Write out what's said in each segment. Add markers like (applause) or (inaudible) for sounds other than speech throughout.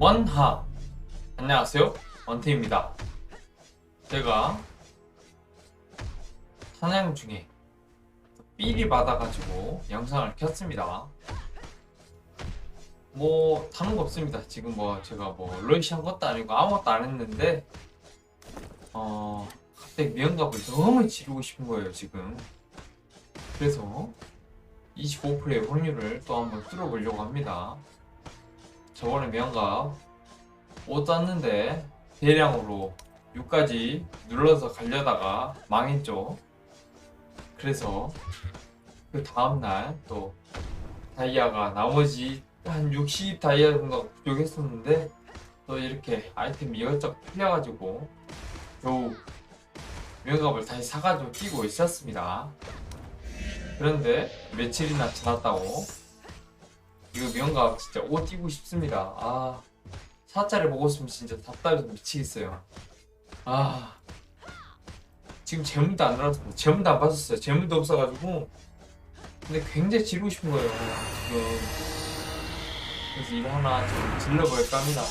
원하. 안녕하세요. 원태입니다. 제가 사냥 중에 삘이 받아가지고 영상을 켰습니다. 뭐 다른 거 없습니다. 지금 뭐 제가 뭐 러시한 것도 아니고 아무것도 안 했는데 어 갑자기 미연갑을 너무 지르고 싶은 거예요 지금. 그래서 25%의 확률을 또 한번 뚫어보려고 합니다 저번에 명갑 옷 땄는데 대량으로 6까지 눌러서 가려다가 망했죠. 그래서 그 다음날 또 다이아가 나머지 한 60 다이아 정도 부족했었는데 또 이렇게 아이템 이것저것 풀려가지고 겨우 명갑을 다시 사가지고 끼고 있었습니다. 그런데 며칠이나 지났다고 이거 명갑 진짜 옷 입고 싶습니다. 아 사자를 있으면 진짜 답답해서 미치겠어요. 아 지금 재물도 안 들어서 재물도 안 받았어요. 재물도 없어가지고 근데 굉장히 지르고 싶은 거예요. 지금 그래서 이거 하나 좀 질러볼까 합니다.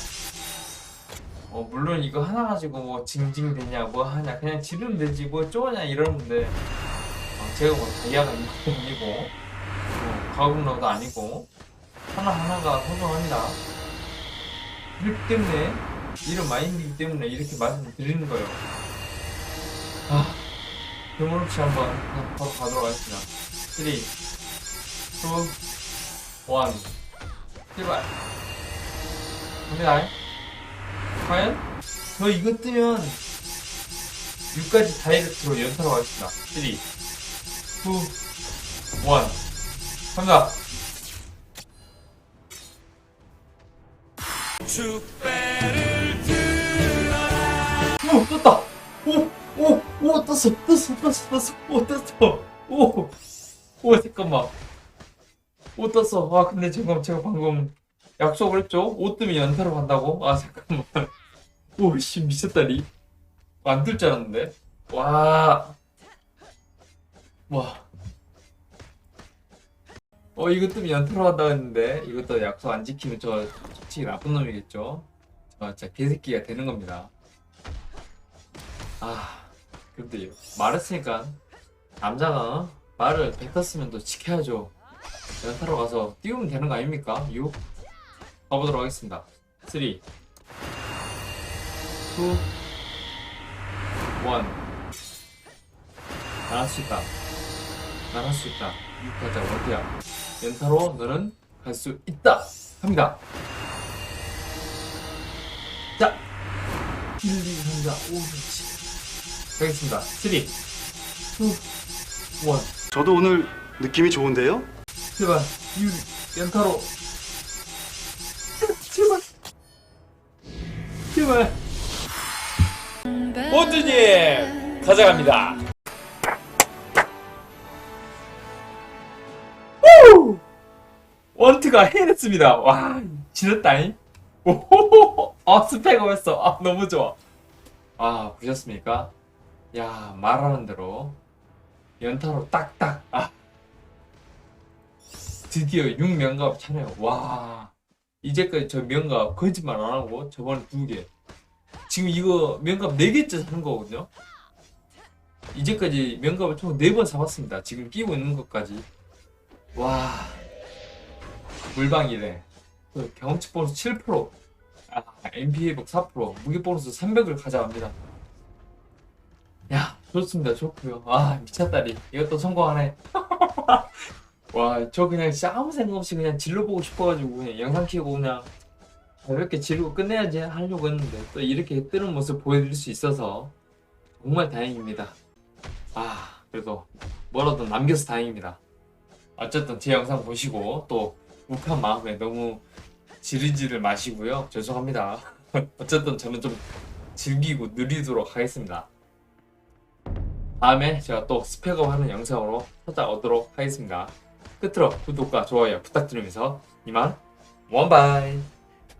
어 물론 이거 하나 가지고 뭐 징징대냐 뭐 하냐 그냥 지르면 되지 뭐 쪼냐 이러는데 어, 제가 뭐 다이아가 있고 아니고 뭐 가공로도 아니고 하나하나가 소중합니다. 그렇기 때문에 이런 마인드이기 때문에 이렇게 말씀드리는 거예요. 아, 없이 한번 가도록 하겠습니다. 3, 2, 1, 제발. 갑니다. 과연? 저 이거 뜨면 6까지 다이렉트로 연타로 가겠습니다. 3, 2, 1, 갑니다. 오 떴다. 오오 오 떴어 떴어 떴어 떴어. 오 떴어. 오오 잠깐만. 오 떴어. 아 근데 잠깐 제가 방금 약속을 했죠? 옷 뜨면 연타로 간다고? 아 잠깐만. 오씨 미쳤다리. 안뜰 줄 알았는데. 와와. 어 이거 뜨면 연타로 간다 했는데 이것도 약속 안 지키면 저 솔직히 나쁜 놈이겠죠? 저 진짜 개새끼가 되는 겁니다. 아 근데 말했으니까 남자가 어? 말을 뱉었으면 또 지켜야죠. 연타로 가서 띄우면 되는 거 아닙니까? 6 가보도록 하겠습니다. 3 2 1난할수 있다. 난할수 있다. 6 가자. 어디야? 연타로 너는 갈 수 있다. 합니다 자. 1, 2, 3, 4, 5, 6, 7 가겠습니다. 3 2 1 저도 오늘 느낌이 좋은데요? 제발 유 연타로. (laughs) 제발. 제발. 모두님 가져갑니다. 우! 원트가 해냈습니다. 와 지렸다잉 오호호호 아 스펙업했어 아 너무 좋아 아 보셨습니까 야 말하는 대로 연타로 딱딱 아 드디어 6명갑 차네요. 와. 이제까지 저 명갑 거짓말 안 하고 저번에 두 개. 지금 이거 명갑 네 개째 사는 거거든요. 이제까지 명갑을 총네번 사봤습니다. 지금 끼고 있는 것까지. 와. 물방이래. 그 경험치 보너스 7%. 아, MP 회복 4%. 무기 보너스 300을 가져갑니다. 야, 좋습니다. 좋고요. 아, 미쳤다리. 이것도 성공하네. (laughs) 와, 저 그냥 진짜 아무 생각 없이 그냥 질러보고 싶어가지고 그냥 영상 키고 그냥 가볍게 지르고 끝내야지 하려고 했는데 또 이렇게 뜨는 모습 보여드릴 수 있어서 정말 다행입니다. 아, 그래도 뭐라도 남겨서 다행입니다. 어쨌든 제 영상 보시고 또 욱한 마음에 너무 지르지를 마시고요. 죄송합니다. (laughs) 어쨌든 저는 좀 즐기고 누리도록 하겠습니다. 다음에 제가 또 스펙업 하는 영상으로 찾아오도록 하겠습니다. 끝으로 구독과 좋아요 부탁드리면서 이만 원바이